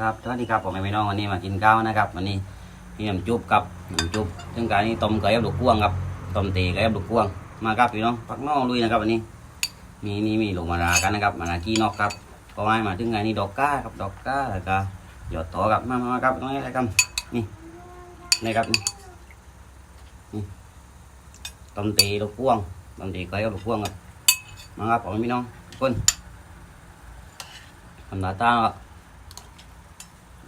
ครับสวัสดีครับผมแม่น้องวันนี้มากินข้าวนะครับวันนี้มีน้ำจุบครับน้ำจุบซึ่งการนี้ต้มไก่กับลูกพ่วงครับต้มตีไก่กับลูกพ่วงมาครับพี่น้องพักน้องลุยนะครับวันนี้ มีนี่มีลูกมารากันนะครับมารากี้นอกครับก็ให้มาถึงไงนี่ดอกก้าครับดอกก้าแล้วก็หยอดต่อครับมามาครับน้องอะไรครับนี่นี่ครับนี่ต้มตีลูกพ่วงต้มตีไก่กับลูกพ่วงครับมาครับผมพี่น้องทุกคนทำตาตาครับ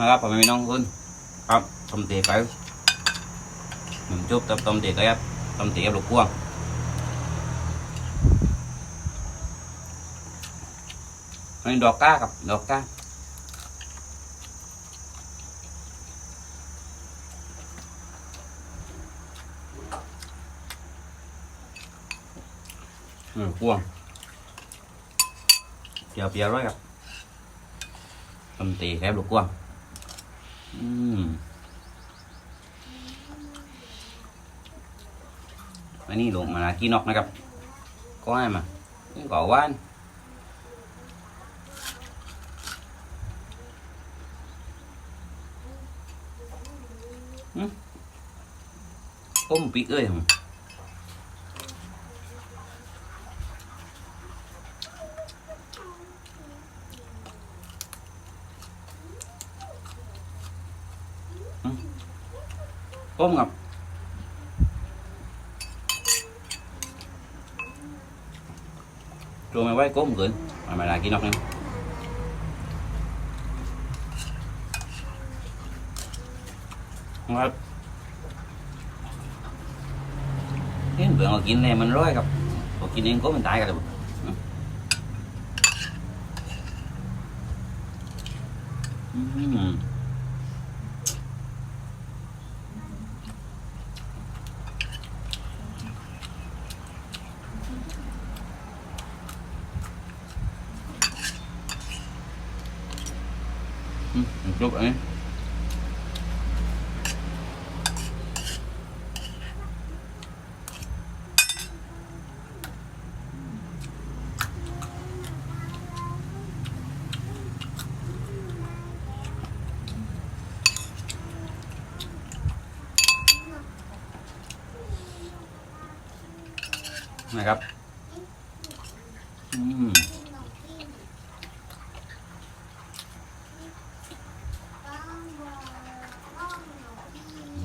นะครับผมพี่น้องคุณครับต้มเตี๋ะไปหนึ่งจุ๊บต้มต้เตะไปครับต้มเตะกับลูกกวางอันนี้ดอกก้ากับดอกก้าอืมกวางเปียวเปียวรยครับต้มเตะแครับลูกกวาง นนี้ลงมากีนอกนะครับก็ให้มานี่ก่อว่านอมปีเอ้ยผม ต้มกับตัวไม่ไหวก้มเกินมาไม่ได้กินนอกนึงครับเห็นเบื่อเรากินเนี่ยมันร้อยครับเรากินเองก็มันตายกันเลยอืม จบไอ้นะครับ อืม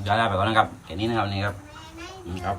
ด้ได้ไปก่อนนะครับแค่นี้นะครับนี่ครับอืมครับ